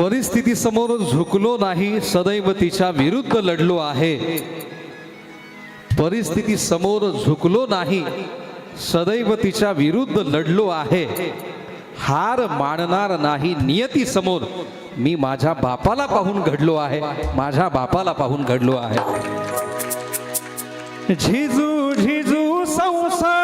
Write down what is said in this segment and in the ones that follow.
परिस्थिती समोर झुकलो नाही सदैव तिच्या विरुद्ध लढलो आहे. परिस्थिती समोर झुकलो नाही सदैव तिच्या विरुद्ध लढलो आहे. हार मानणार नाही नियती समोर मी माझ्या बापाला पाहून घडलो आहे. माझ्या बापाला पाहून घडलो आहे. झिजू झिजू संसार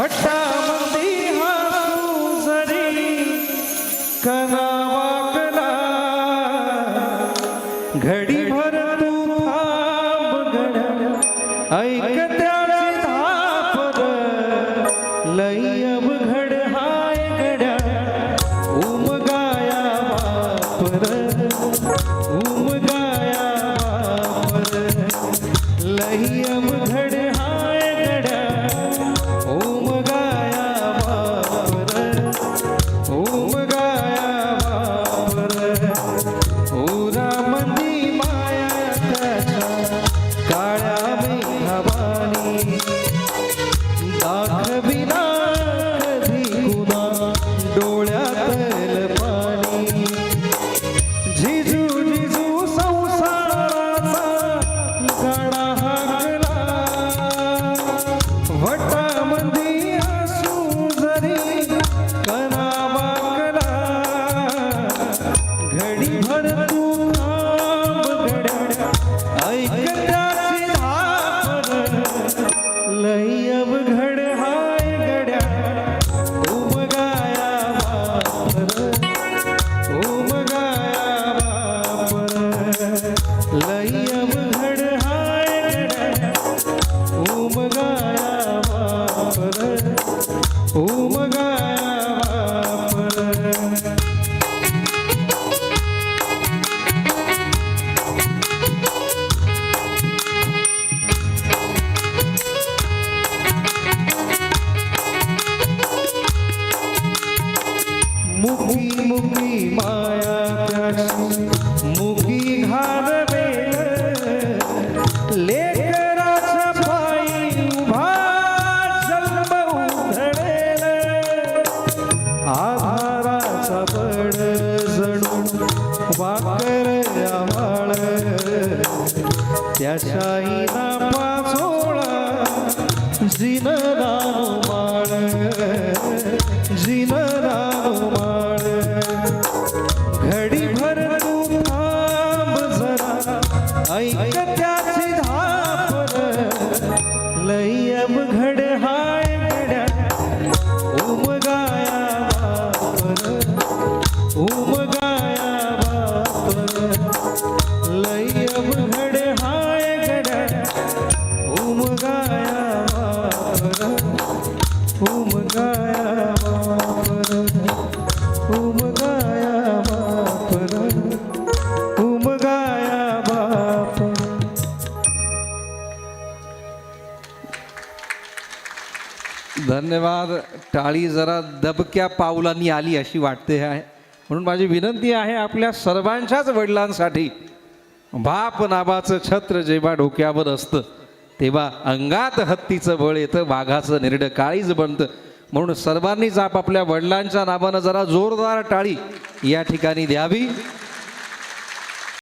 भट्टामध्ये हासू जरी कनावाकला घडीभर तू थांब गड्या ऐक त्याची धापर लई अवघड हाय गड्या उमगाया वापर उमगाया वापर लई अवघड डोळ्यातल मुखी मुखी माया त्याची मुखी घालवे. लेकराच्या पायी उभा जन्म उधळेल. आधाराचा बड जणू वाकर आवाळ त्याशाही नापाचोळा जिन माळ. जिन ऐक त्याची धापर अवघड हाय गड्या उमगाया वापर उमगाया वापर लई अवघड हाय गड्या उमगाया वापर उमगाया धन्यवाद. टाळी जरा दबक्या पावलांनी आली अशी वाटते आहे. म्हणून माझी विनंती आहे आपल्या सर्वांच्याच वडिलांसाठी. बाप नाबाचं छत्र जेव्हा डोक्यावर असतं तेव्हा अंगात हत्तीचं बळ येतं वाघाचं निर्ड काळीच बनतं. म्हणून सर्वांनीच आपापल्या वडिलांच्या नावानं जरा जोरदार टाळी या ठिकाणी द्यावी.